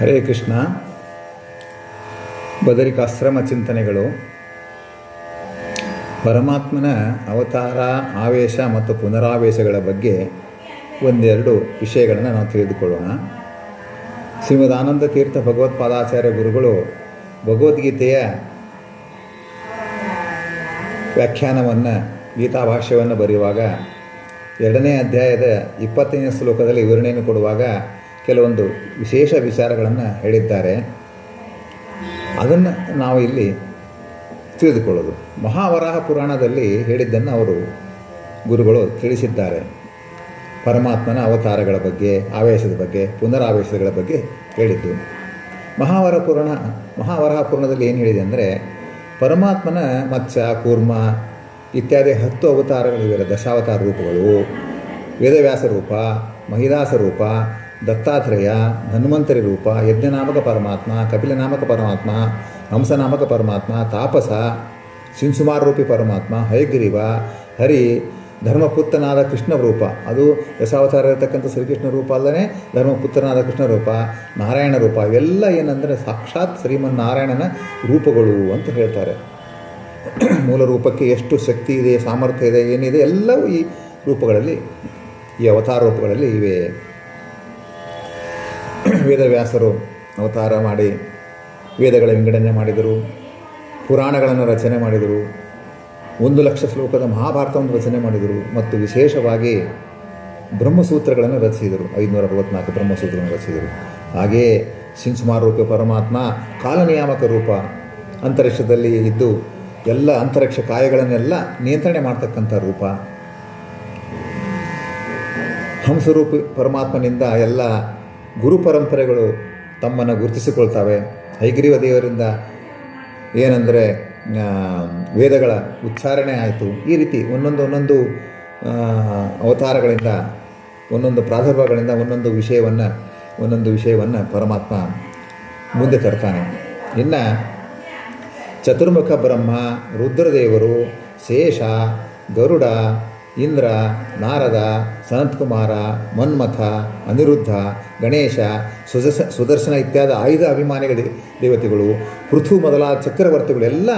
ಹರೇ ಕೃಷ್ಣ. ಬದರಿಕಾಶ್ರಮ ಚಿಂತನೆಗಳು. ಪರಮಾತ್ಮನ ಅವತಾರ, ಆವೇಶ ಮತ್ತು ಪುನರಾವೇಶಗಳ ಬಗ್ಗೆ ಒಂದೆರಡು ವಿಷಯಗಳನ್ನು ನಾವು ತಿಳಿದುಕೊಳ್ಳೋಣ. ಶ್ರೀಮದ್ ಆನಂದ ತೀರ್ಥ ಭಗವತ್ಪಾದಾಚಾರ್ಯ ಗುರುಗಳು ಭಗವದ್ಗೀತೆಯ ವ್ಯಾಖ್ಯಾನವನ್ನು ಗೀತಾಭಾಷ್ಯವನ್ನು ಬರೆಯುವಾಗ ಎರಡನೇ ಅಧ್ಯಾಯದ ಇಪ್ಪತ್ತನೇ ಶ್ಲೋಕದಲ್ಲಿ ವಿವರಣೆಯನ್ನು ಕೊಡುವಾಗ ಕೆಲವೊಂದು ವಿಶೇಷ ವಿಚಾರಗಳನ್ನು ಹೇಳಿದ್ದಾರೆ. ಅದನ್ನು ನಾವು ಇಲ್ಲಿ ತಿಳಿದುಕೊಳ್ಳೋದು. ಮಹಾವರಾಹ ಪುರಾಣದಲ್ಲಿ ಹೇಳಿದ್ದನ್ನು ಅವರು ಗುರುಗಳು ತಿಳಿಸಿದ್ದಾರೆ. ಪರಮಾತ್ಮನ ಅವತಾರಗಳ ಬಗ್ಗೆ, ಆವೇಶದ ಬಗ್ಗೆ, ಪುನರಾವೇಶಗಳ ಬಗ್ಗೆ ಹೇಳಿದ್ದು. ಮಹಾವರ ಪುರಾಣ, ಮಹಾವರಹ ಪುರಾಣದಲ್ಲಿ ಏನು ಹೇಳಿದೆ ಅಂದರೆ, ಪರಮಾತ್ಮನ ಮತ್ಸ್ಯ ಕೂರ್ಮ ಇತ್ಯಾದಿ ಹತ್ತು ಅವತಾರಗಳಿವೆ ದಶಾವತಾರ ರೂಪಗಳು, ವೇದವ್ಯಾಸ ರೂಪ, ಮಹಿದಾಸ ರೂಪ ದತ್ತಾತ್ರೇಯ, ಹನುಮಂತರಿ ರೂಪ, ಯಜ್ಞನಾಮಕ ಪರಮಾತ್ಮ, ಕಪಿಲನಾಮಕ ಪರಮಾತ್ಮ, ಹಂಸನಾಮಕ ಪರಮಾತ್ಮ, ತಾಪಸ ರೂಪಿ ಪರಮಾತ್ಮ, ಹಯಗ್ರೀವ, ಹರಿ, ಧರ್ಮಪುತ್ರನಾದ ಕೃಷ್ಣ ರೂಪ. ಅದು ಯಶಾವತಾರ ಇರತಕ್ಕಂಥ ಶ್ರೀಕೃಷ್ಣ ರೂಪ ಅಲ್ಲದೆ ಧರ್ಮಪುತ್ರನಾದ ಕೃಷ್ಣ ರೂಪ, ನಾರಾಯಣ ರೂಪ. ಇವೆಲ್ಲ ಏನಂದರೆ ಸಾಕ್ಷಾತ್ ಶ್ರೀಮನ್ನಾರಾಯಣನ ರೂಪಗಳು ಅಂತ ಹೇಳ್ತಾರೆ. ಮೂಲ ರೂಪಕ್ಕೆ ಎಷ್ಟು ಶಕ್ತಿ ಇದೆ, ಸಾಮರ್ಥ್ಯ ಇದೆ, ಏನಿದೆ, ಎಲ್ಲವೂ ಈ ರೂಪಗಳಲ್ಲಿ, ಈ ಅವತಾರ ರೂಪಗಳಲ್ಲಿ ಇವೆ. ವೇದವ್ಯಾಸರು ಅವತಾರ ಮಾಡಿ ವೇದಗಳ ವಿಂಗಡಣೆ ಮಾಡಿದರು, ಪುರಾಣಗಳನ್ನು ರಚನೆ ಮಾಡಿದರು, ಒಂದು ಲಕ್ಷ ಶ್ಲೋಕದ ಮಹಾಭಾರತವನ್ನು ರಚನೆ ಮಾಡಿದರು ಮತ್ತು ವಿಶೇಷವಾಗಿ ಬ್ರಹ್ಮಸೂತ್ರಗಳನ್ನು ರಚಿಸಿದರು. ಐದುನೂರ ಅರವತ್ನಾಲ್ಕು ಬ್ರಹ್ಮಸೂತ್ರಗಳನ್ನು ರಚಿಸಿದರು. ಹಾಗೆಯೇ ಸಿಂಸುಮಾರ ರೂಪ ಪರಮಾತ್ಮ ಕಾಲನಿಯಾಮಕ ರೂಪ ಅಂತರಿಕ್ಷದಲ್ಲಿ ಇದ್ದು ಎಲ್ಲ ಅಂತರಿಕ್ಷ ಕಾಯಗಳನ್ನೆಲ್ಲ ನಿಯಂತ್ರಣೆ ಮಾಡ್ತಕ್ಕಂಥ ರೂಪ. ಹಂಸರೂಪಿ ಪರಮಾತ್ಮನಿಂದ ಎಲ್ಲ ಗುರು ಪರಂಪರೆಗಳು ತಮ್ಮನ್ನು ಗುರುತಿಸಿಕೊಳ್ತವೆ. ಹೈಗ್ರೀವ ದೇವರಿಂದ ಏನಂದರೆ ವೇದಗಳ ಉಚ್ಚಾರಣೆ ಆಯಿತು. ಈ ರೀತಿ ಒಂದೊಂದು ಒಂದೊಂದು ಅವತಾರಗಳಿಂದ, ಒಂದೊಂದು ಪ್ರಾದುರ್ಭಗಳಿಂದ ಒಂದೊಂದು ವಿಷಯವನ್ನು ಒಂದೊಂದು ವಿಷಯವನ್ನು ಪರಮಾತ್ಮ ಮುಂದೆ ತರ್ತಾನೆ. ಇನ್ನು ಚತುರ್ಮುಖ ಬ್ರಹ್ಮ, ರುದ್ರದೇವರು, ಶೇಷ, ಗರುಡ ಇಂದ್ರ, ನಾರದ, ಸನತ್ಕುಮಾರ, ಮನ್ಮಥ, ಅನಿರುದ್ಧ, ಗಣೇಶ ಸುದರ್ಶ ಸುದರ್ಶನ ಇತ್ಯಾದಿ ಆಯುಧ ಅಭಿಮಾನಿಗಳ ದೇವತೆಗಳು, ಪೃಥು ಮೊದಲಾದ ಚಕ್ರವರ್ತಿಗಳು ಎಲ್ಲ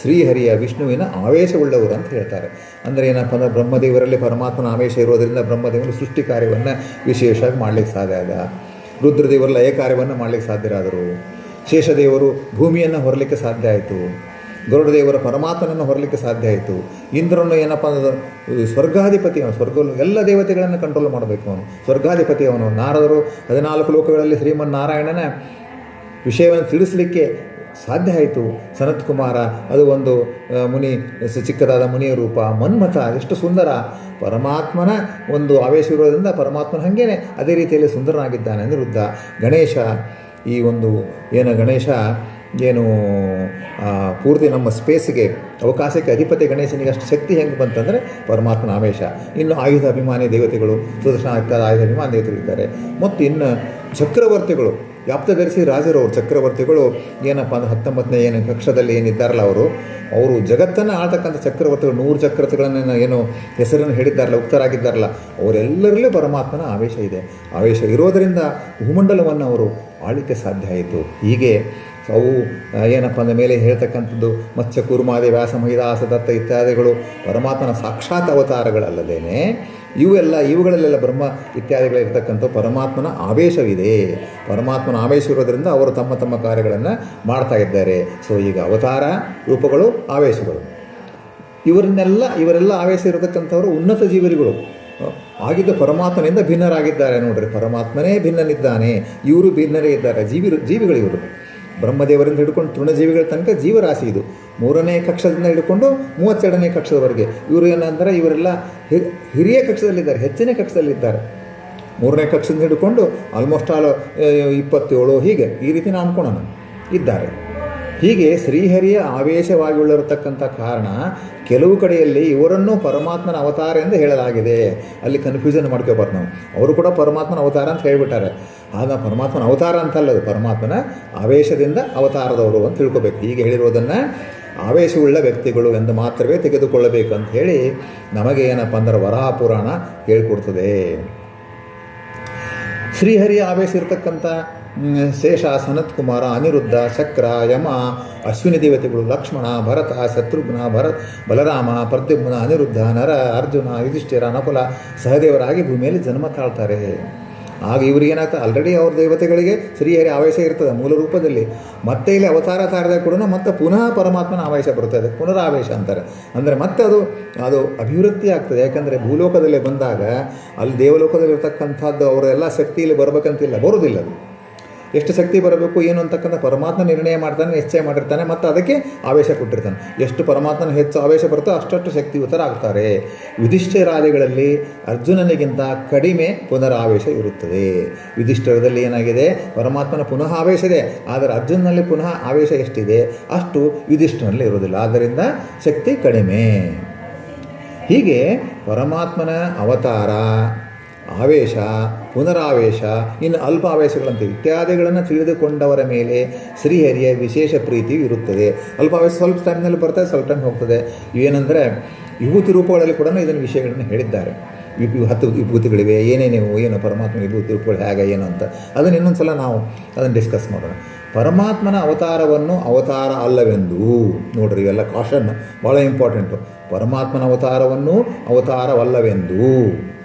ಶ್ರೀಹರಿಯ ವಿಷ್ಣುವಿನ ಆವೇಶವುಳ್ಳವರು ಅಂತ ಹೇಳ್ತಾರೆ. ಅಂದರೆ ಏನಪ್ಪ ಅಂದರೆ ಬ್ರಹ್ಮದೇವರಲ್ಲಿ ಪರಮಾತ್ಮನ ಆವೇಶ ಇರೋದರಿಂದ ಬ್ರಹ್ಮದೇವರು ಸೃಷ್ಟಿ ಕಾರ್ಯವನ್ನು ವಿಶೇಷವಾಗಿ ಮಾಡಲಿಕ್ಕೆ ಸಾಧ್ಯ ಆದ. ರುದ್ರದೇವರು ಲಯ ಕಾರ್ಯವನ್ನು ಮಾಡಲಿಕ್ಕೆ ಸಾಧ್ಯರಾದರು. ಶೇಷದೇವರು ಭೂಮಿಯನ್ನು ಹೊರಲಿಕ್ಕೆ ಸಾಧ್ಯ ಆಯಿತು. ಗರುಡದೇವರ ಪರಮಾತ್ಮನನ್ನು ಹೊರಲಿಕ್ಕೆ ಸಾಧ್ಯ ಆಯಿತು. ಇಂದ್ರನು ಏನಪ್ಪ ಅಂದ್ರೆ ಸ್ವರ್ಗಾಧಿಪತಿ ಅವನು. ಸ್ವರ್ಗ ಎಲ್ಲ ದೇವತೆಗಳನ್ನು ಕಂಟ್ರೋಲ್ ಮಾಡಬೇಕು ಅವನು. ಸ್ವರ್ಗಾಧಿಪತಿ ಅವನು. ನಾರದರು ಹದಿನಾಲ್ಕು ಲೋಕಗಳಲ್ಲಿ ಶ್ರೀಮನ್ ನಾರಾಯಣನ ವಿಷಯವನ್ನು ತಿಳಿಸಲಿಕ್ಕೆ ಸಾಧ್ಯ ಆಯಿತು. ಸನತ್ ಕುಮಾರ ಅದು ಒಂದು ಮುನಿ ಚಿಕ್ಕದಾದ ಮುನಿಯ ರೂಪ. ಮನ್ಮಥ, ಎಷ್ಟು ಸುಂದರ. ಪರಮಾತ್ಮನ ಒಂದು ಆವೇಶ ಇರೋದ್ರಿಂದ ಪರಮಾತ್ಮನ ಹಾಗೇನೆ ಅದೇ ರೀತಿಯಲ್ಲಿ ಸುಂದರನಾಗಿದ್ದಾನೆ ಅನಿರುದ್ಧ ಗಣೇಶ, ಈ ಒಂದು, ಏನು ಗಣೇಶ ಏನು ಪೂರ್ತಿ ನಮ್ಮ ಸ್ಪೇಸ್ಗೆ ಅವಕಾಶಕ್ಕೆ ಅಧಿಪತಿ ಗಣೇಶನಿಗೆ ಅಷ್ಟು ಶಕ್ತಿ ಹೆಂಗೆ ಬಂತಂದರೆ ಪರಮಾತ್ಮನ ಆವೇಶ. ಇನ್ನು ಆಯುಧ ಅಭಿಮಾನಿ ದೇವತೆಗಳು, ಸುದರ್ಶನ ಆಗ್ತಾರೆ ಆಯುಧ ಅಭಿಮಾನಿ ದೇವತೆಗಳಿದ್ದಾರೆ ಮತ್ತು ಇನ್ನು ಚಕ್ರವರ್ತಿಗಳು ಧರಿಸಿ ರಾಜರವರು ಚಕ್ರವರ್ತಿಗಳು ಏನಪ್ಪ ಅಂದ್ರೆ ಹತ್ತೊಂಬತ್ತನೇ ಏನು ಕಕ್ಷದಲ್ಲಿ ಏನಿದ್ದಾರಲ್ಲ ಅವರು ಅವರು ಜಗತ್ತನ್ನು ಆಳ್ತಕ್ಕಂಥ ಚಕ್ರವರ್ತಿಗಳು, ನೂರು ಚಕ್ರವರ್ತಿಗಳನ್ನು ಏನು ಹೆಸರನ್ನು ಹೇಳಿದ್ದಾರಲ್ಲ, ಉಕ್ತರಾಗಿದ್ದಾರಲ್ಲ, ಅವರೆಲ್ಲರಲ್ಲೂ ಪರಮಾತ್ಮನ ಆವೇಶ ಇದೆ. ಆವೇಶ ಇರೋದರಿಂದ ಭೂಮಂಡಲವನ್ನು ಅವರು ಆಳಿಕೆ ಸಾಧ್ಯ ಆಯಿತು. ಹೀಗೆ ಅವು ಏನಪ್ಪ ಅಂದ ಮೇಲೆ ಹೇಳ್ತಕ್ಕಂಥದ್ದು, ಮತ್ಸ್ಯ ಕೂರ್ಮಾದಿ, ವ್ಯಾಸ ಮಹಿದಾಸ ದತ್ತ ಇತ್ಯಾದಿಗಳು ಪರಮಾತ್ಮನ ಸಾಕ್ಷಾತ್ ಅವತಾರಗಳಲ್ಲದೇನೆ, ಇವೆಲ್ಲ, ಇವುಗಳಲ್ಲೆಲ್ಲ ಬ್ರಹ್ಮ ಇತ್ಯಾದಿಗಳಿರ್ತಕ್ಕಂಥ ಪರಮಾತ್ಮನ ಆವೇಶವಿದೆ. ಪರಮಾತ್ಮನ ಆವೇಶ ಇರೋದರಿಂದ ಅವರು ತಮ್ಮ ತಮ್ಮ ಕಾರ್ಯಗಳನ್ನು ಮಾಡ್ತಾ ಇದ್ದಾರೆ. ಸೊ ಈಗ ಅವತಾರ ರೂಪಗಳು, ಆವೇಶಗಳು. ಇವರನ್ನೆಲ್ಲ, ಇವರೆಲ್ಲ ಆವೇಶ ಇರತಕ್ಕಂಥವರು ಉನ್ನತ ಜೀವರಿಗಳು. ಆಗಿದ್ದ ಪರಮಾತ್ಮನಿಂದ ಭಿನ್ನರಾಗಿದ್ದಾರೆ ನೋಡ್ರಿ. ಪರಮಾತ್ಮನೇ ಭಿನ್ನನಿದ್ದಾನೆ. ಇವರು ಭಿನ್ನರೇ ಇದ್ದಾರೆ. ಜೀವಿ, ಜೀವಿಗಳು ಇವರು. ಬ್ರಹ್ಮದೇವರಿಂದ ಹಿಡ್ಕೊಂಡು ತೃಣಜೀವಿಗಳ ತನಕ ಜೀವರಾಶಿ ಇದು. ಮೂರನೇ ಕಕ್ಷದಿಂದ ಹಿಡ್ಕೊಂಡು ಮೂವತ್ತೆರಡನೇ ಕಕ್ಷದವರೆಗೆ. ಇವರು ಏನಂದರೆ ಇವರೆಲ್ಲ ಹಿರಿಯ ಕಕ್ಷದಲ್ಲಿದ್ದಾರೆ, ಹೆಚ್ಚಿನ ಕಕ್ಷದಲ್ಲಿದ್ದಾರೆ. ಮೂರನೇ ಕಕ್ಷದಿಂದ ಹಿಡ್ಕೊಂಡು ಆಲ್ಮೋಸ್ಟ್ ಆಲ್ ಇಪ್ಪತ್ತೇಳು ಹೀಗೆ ಈ ರೀತಿ ನಾನು ಅಂದ್ಕೊಳ್ಳೋಣ ಇದ್ದಾರೆ. ಹೀಗೆ ಶ್ರೀಹರಿಯ ಆವೇಶವಾಗಿ ಉಳ್ಳಿರತಕ್ಕಂಥ ಕಾರಣ ಕೆಲವು ಕಡೆಯಲ್ಲಿ ಇವರನ್ನು ಪರಮಾತ್ಮನ ಅವತಾರ ಎಂದು ಹೇಳಲಾಗಿದೆ. ಅಲ್ಲಿ ಕನ್ಫ್ಯೂಷನ್ ಮಾಡ್ಕೋಬಾರ್ದು ನಾವು. ಅವರು ಕೂಡ ಪರಮಾತ್ಮನ ಅವತಾರ ಅಂತ ಹೇಳಿಬಿಟ್ಟಾರೆ. ಆಗ ಪರಮಾತ್ಮನ ಅವತಾರ ಅಂತಲ್ಲ ಅದು ಪರಮಾತ್ಮನ ಆವೇಶದಿಂದ ಅವತಾರದವರು ಅಂತ ತಿಳ್ಕೊಬೇಕು. ಹೀಗೆ ಹೇಳಿರೋದನ್ನು ಆವೇಶವುಳ್ಳ ವ್ಯಕ್ತಿಗಳು ಎಂದು ಮಾತ್ರವೇ ತೆಗೆದುಕೊಳ್ಳಬೇಕು ಅಂತ ಹೇಳಿ ನಮಗೆ ಏನಪ್ಪ ಅಂದ್ರೆ ವರಾಹ ಪುರಾಣ ಹೇಳ್ಕೊಡ್ತದೆ. ಶ್ರೀಹರಿ ಆವೇಶ ಇರತಕ್ಕಂಥ ಶೇಷ ಸನತ್ ಕುಮಾರ ಅನಿರುದ್ಧ ಚಕ್ರ ಯಮ, ಅಶ್ವಿನಿ ದೇವತೆಗಳು, ಲಕ್ಷ್ಮಣ, ಭರತ, ಶತ್ರುಘ್ನ ಭರತ್ ಬಲರಾಮ, ಪ್ರದ್ಯುಮ್ನ, ಅನಿರುದ್ಧ, ನರ, ಅರ್ಜುನ, ಯುಧಿಷ್ಠಿರ, ನಕುಲ, ಸಹದೇವರಾಗಿ ಭೂಮಿಯಲ್ಲಿ ಜನ್ಮ ತಾಳ್ತಾರೆ. ಆಗ ಇವ್ರಿಗೆ ಏನಾಗ್ತದೆ? ಆಲ್ರೆಡಿ ಅವ್ರ ದೇವತೆಗಳಿಗೆ ಶ್ರೀಹರಿ ಆವೇಶ ಇರ್ತದೆ ಮೂಲ ರೂಪದಲ್ಲಿ. ಮತ್ತೆ ಇಲ್ಲಿ ಅವತಾರ ತಾರದಾಗ ಕೂಡ ಮತ್ತೆ ಪುನಃ ಪರಮಾತ್ಮನ ಆವೇಶ ಬರ್ತದೆ ಪುನರಾವೇಶ ಅಂತಾರೆ. ಅಂದರೆ ಮತ್ತೆ ಅದು ಅದು ಅಭಿವೃದ್ಧಿ ಆಗ್ತದೆ. ಯಾಕಂದರೆ ಭೂಲೋಕದಲ್ಲಿ ಬಂದಾಗ ಅಲ್ಲಿ ದೇವಲೋಕದಲ್ಲಿ ಇರ್ತಕ್ಕಂಥದ್ದು ಅವರ ಎಲ್ಲ ಶಕ್ತಿಯಲ್ಲಿ ಬರಬೇಕಂತಿಲ್ಲ ಬರೋದಿಲ್ಲ ಅದು. ಎಷ್ಟು ಶಕ್ತಿ ಬರಬೇಕು, ಏನು ಅಂತಕ್ಕಂಥ ಪರಮಾತ್ಮ ನಿರ್ಣಯ ಮಾಡ್ತಾನೆ, ನಿಶ್ಚಯ ಮಾಡಿರ್ತಾನೆ, ಮತ್ತು ಅದಕ್ಕೆ ಆವೇಶ ಕೊಟ್ಟಿರ್ತಾನೆ. ಎಷ್ಟು ಪರಮಾತ್ಮನ ಹೆಚ್ಚು ಆವೇಶ ಬರುತ್ತೋ ಅಷ್ಟಷ್ಟು ಶಕ್ತಿಯುತರಾಗ್ತಾರೆ ಯುಧಿಷ್ಠಿರಾದಿಗಳಲ್ಲಿ ಅರ್ಜುನನಿಗಿಂತ ಕಡಿಮೆ ಪುನರಾವೇಶ ಇರುತ್ತದೆ. ಯುಧಿಷ್ಠಿರದಲ್ಲಿ ಏನಾಗಿದೆ? ಪರಮಾತ್ಮನ ಪುನಃ ಆವೇಶ ಇದೆ. ಆದರೆ ಅರ್ಜುನಲ್ಲಿ ಪುನಃ ಆವೇಶ ಎಷ್ಟಿದೆ? ಅಷ್ಟು ಯುಧಿಷ್ಠನಲ್ಲಿ ಇರುವುದಿಲ್ಲ. ಆದ್ದರಿಂದ ಶಕ್ತಿ ಕಡಿಮೆ. ಹೀಗೆ ಪರಮಾತ್ಮನ ಅವತಾರ ಆವೇಶ, ಪುನರಾವೇಶ, ಇನ್ನು ಅಲ್ಪಾವೇಶಗಳಂತೆ ಇತ್ಯಾದಿಗಳನ್ನು ತಿಳಿದುಕೊಂಡವರ ಮೇಲೆ ಶ್ರೀಹರಿಯ ವಿಶೇಷ ಪ್ರೀತಿಯು ಇರುತ್ತದೆ. ಅಲ್ಪಾವೇಶ ಸ್ವಲ್ಪ ಟೈಮ್ನಲ್ಲಿ ಬರ್ತದೆ, ಸ್ವಲ್ಪ ಟೈಮ್ ಹೋಗ್ತದೆ. ಇವೇನೆಂದರೆ, ವಿಭೂತಿ ರೂಪಗಳಲ್ಲಿ ಕೂಡ ಇದನ್ನು ವಿಷಯಗಳನ್ನು ಹೇಳಿದ್ದಾರೆ. ಹತ್ತು ವಿಭೂತಿಗಳಿವೆ ಏನೇನಿವು ಏನು ಪರಮಾತ್ಮ ವಿಭೂತಿ ರೂಪಗಳು ಹೇಗೆ, ಏನು ಅಂತ. ಅದನ್ನು ಇನ್ನೊಂದು ಸಲ ನಾವು ಅದನ್ನು ಡಿಸ್ಕಸ್ ಮಾಡೋಣ. ಪರಮಾತ್ಮನ ಅವತಾರವನ್ನು ಅವತಾರ ಅಲ್ಲವೆಂದು, ನೋಡ್ರಿ, ಇವೆಲ್ಲ ಕಾಶನ್ ಭಾಳ ಇಂಪಾರ್ಟೆಂಟು ಪರಮಾತ್ಮನ ಅವತಾರವನ್ನು ಅವತಾರವಲ್ಲವೆಂದು.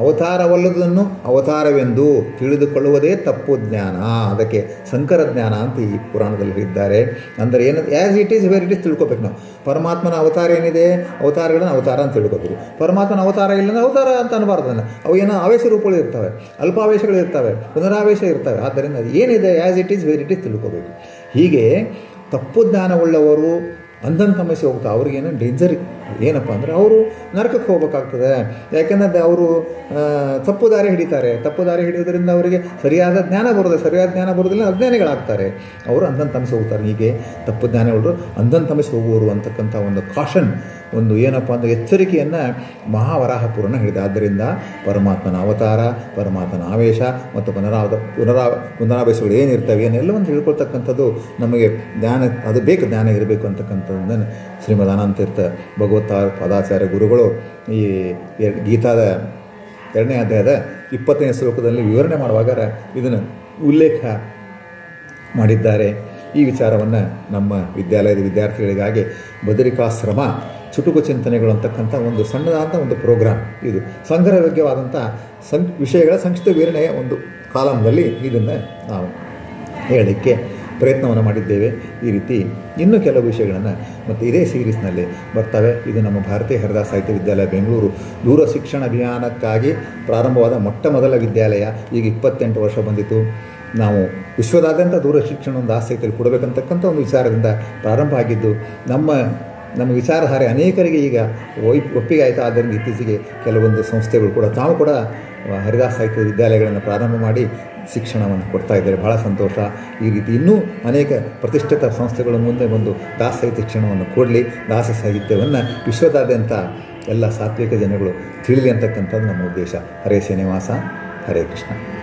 ಅವತಾರವಲ್ಲದನ್ನು ಅವತಾರವೆಂದು ತಿಳಿದುಕೊಳ್ಳುವುದೇ ತಪ್ಪು ಜ್ಞಾನ. ಅದಕ್ಕೆ ಸಂಕರ ಜ್ಞಾನ ಅಂತ ಈ ಪುರಾಣದಲ್ಲಿ ಹೇಳಿದ್ದಾರೆ. ಅಂದರೆ ಏನು as it is where it is ತಿಳ್ಕೊಬೇಕು ನಾವು. ಪರಮಾತ್ಮನ ಅವತಾರ ಏನಿದೆ? ಅವತಾರಗಳನ್ನು ಅವತಾರ ಅಂತ ತಿಳ್ಕೊಬೇಕು. ಪರಮಾತ್ಮನ ಅವತಾರ ಇಲ್ಲ ಅವತಾರ ಅಂತ ಅದನ್ನು ಅವು ಏನೋ ಆವೇಶ ರೂಪಗಳು ಇರ್ತವೆ, ಅಲ್ಪಾವೇಶಗಳು ಇರ್ತವೆ, ಪುನರಾವೇಶ ಇರ್ತವೆ. ಆದ್ದರಿಂದ ಏನಿದೆ? As it is where it is ತಿಳ್ಕೊಬೇಕು. ಹೀಗೆ ತಪ್ಪು ಜ್ಞಾನವುಳ್ಳವರು ಅಂಧನ ಸಮಸ್ಯೆ ಹೋಗ್ತಾ, ಅವ್ರಿಗೇನು ಡೇಂಜರ್ ಏನಪ್ಪ ಅಂದರೆ ಅವರು ನರಕಕ್ಕೆ ಹೋಗಬೇಕಾಗ್ತದೆ. ಯಾಕೆಂದರೆ ಅವರು ತಪ್ಪು ದಾರಿ ಹಿಡಿತಾರೆ. ತಪ್ಪು ದಾರಿ ಹಿಡಿಯೋದ್ರಿಂದ ಅವರಿಗೆ ಸರಿಯಾದ ಜ್ಞಾನ ಬರೋದು ಸರಿಯಾದ ಜ್ಞಾನ ಬರೋದಿಲ್ಲ, ಅಜ್ಞಾನಿಗಳಾಗ್ತಾರೆ. ಅವರು ಅಂಧನ ತಮಸ ಹೋಗ್ತಾರೆ. ಹೀಗೆ ತಪ್ಪು ಜ್ಞಾನಗಳು ಅಂಧನ ತಮಸ ಹೋಗುವರು ಅಂತಕ್ಕಂಥ ಒಂದು ಕಾಷನ್ ಒಂದು ಏನಪ್ಪ ಅಂದರೆ ಎಚ್ಚರಿಕೆಯನ್ನು ಮಹಾವರಾಹ ಪೂರ್ಣ ಹೇಳಿದೆ ಆದ್ದರಿಂದ ಪರಮಾತ್ಮನ ಅವತಾರ, ಪರಮಾತ್ಮನ ಆವೇಶ ಮತ್ತು ಪುನರಾವ ಪುನರಾ, ಪುನರಾವೇಶಗಳು ಏನಿರ್ತವೆ, ಏನೆಲ್ಲವನ್ನು ತಿಳ್ಕೊಳ್ತಕ್ಕಂಥದ್ದು ನಮಗೆ ಜ್ಞಾನ, ಅದು ಬೇಕು ಜ್ಞಾನ ಇರಬೇಕು ಅಂತಕ್ಕಂಥದ್ದನ್ನು ಶ್ರೀಮದ್ ಅನಂತೀರ್ಥ ಭಗವತ್ ಪದಾಚಾರ್ಯ ಗುರುಗಳು ಈ ಗೀತಾದ ಎರಡನೇ ಅಧ್ಯಾಯದ ಇಪ್ಪತ್ತನೇ ಶ್ಲೋಕದಲ್ಲಿ ವಿವರಣೆ ಮಾಡುವಾಗ ಇದನ್ನು ಉಲ್ಲೇಖ ಮಾಡಿದ್ದಾರೆ. ಈ ವಿಚಾರವನ್ನು ನಮ್ಮ ವಿದ್ಯಾಲಯದ ವಿದ್ಯಾರ್ಥಿಗಳಿಗಾಗಿ ಬದರಿಕಾಶ್ರಮ, ಚುಟುಕು ಚಿಂತನೆಗಳು ಅಂತಕ್ಕಂಥ ಒಂದು ಸಣ್ಣದಾದಂಥ ಒಂದು ಪ್ರೋಗ್ರಾಮ್ ಇದು. ಸಂಗ್ರಹಯೋಗ್ಯವಾದಂಥ ಸಂ, ವಿಷಯಗಳ ಸಂಕ್ಷಿಪ್ತ ವಿವರಣೆಯ ಒಂದು ಕಾಲಮ್ನಲ್ಲಿ ಇದನ್ನು ನಾವು ಹೇಳಲಿಕ್ಕೆ ಪ್ರಯತ್ನವನ್ನು ಮಾಡಿದ್ದೇವೆ ಈ ರೀತಿ ಇನ್ನೂ ಕೆಲವು ವಿಷಯಗಳನ್ನು ಮತ್ತು ಇದೇ ಸೀರೀಸ್ನಲ್ಲಿ ಬರ್ತವೆ. ಇದು ನಮ್ಮ ಭಾರತೀಯ ಹರಿದಾಸ ಸಾಹಿತ್ಯ ವಿದ್ಯಾಲಯ ಬೆಂಗಳೂರು. ದೂರ ಶಿಕ್ಷಣ ಅಭಿಯಾನಕ್ಕಾಗಿ ಪ್ರಾರಂಭವಾದ ಮೊಟ್ಟ ಮೊದಲ ವಿದ್ಯಾಲಯ ಈಗ ಇಪ್ಪತ್ತೆಂಟು ವರ್ಷ ಬಂದಿತ್ತು. ನಾವು ವಿಶ್ವದಾದ್ಯಂತ ದೂರ ಶಿಕ್ಷಣ ಒಂದು ಆಸಕ್ತಿಯಲ್ಲಿ ಕೊಡಬೇಕಂತಕ್ಕಂಥ ಒಂದು ವಿಚಾರದಿಂದ ಪ್ರಾರಂಭ ಆಗಿದ್ದು, ನಮ್ಮ ನಮ್ಮ ವಿಚಾರಧಾರೆ ಅನೇಕರಿಗೆ ಈಗ ಒಯ್ ಒಪ್ಪಿಗೆ ಆಯಿತು ಆದ್ದರಿಂದ ಇತ್ತೀಚೆಗೆ ಕೆಲವೊಂದು ಸಂಸ್ಥೆಗಳು ಕೂಡ, ತಾವು ಕೂಡ ಹರಿದಾಸ ಸಾಹಿತ್ಯ ವಿದ್ಯಾಲಯಗಳನ್ನು ಪ್ರಾರಂಭ ಮಾಡಿ ಶಿಕ್ಷಣವನ್ನು ಕೊಡ್ತಾ ಇದ್ದಾರೆ. ಬಹಳ ಸಂತೋಷ ಈ ರೀತಿ. ಇನ್ನೂ ಅನೇಕ ಪ್ರತಿಷ್ಠಿತ ಸಂಸ್ಥೆಗಳ ಮುಂದೆ ಬಂದು ದಾಸ ಸಾಹಿತ್ಯ ಶಿಕ್ಷಣವನ್ನು ಕೊಡಲಿ. ದಾಸ ಸಾಹಿತ್ಯವನ್ನು ವಿಶ್ವದಾದ್ಯಂತ ಎಲ್ಲ ಸಾತ್ವಿಕ ಜನಗಳು ತಿಳಿಲಿ ಅಂತಕ್ಕಂಥದ್ದು ನಮ್ಮ ಉದ್ದೇಶ. ಹರೇ ಶ್ರೀನಿವಾಸ, ಹರೇ ಕೃಷ್ಣ.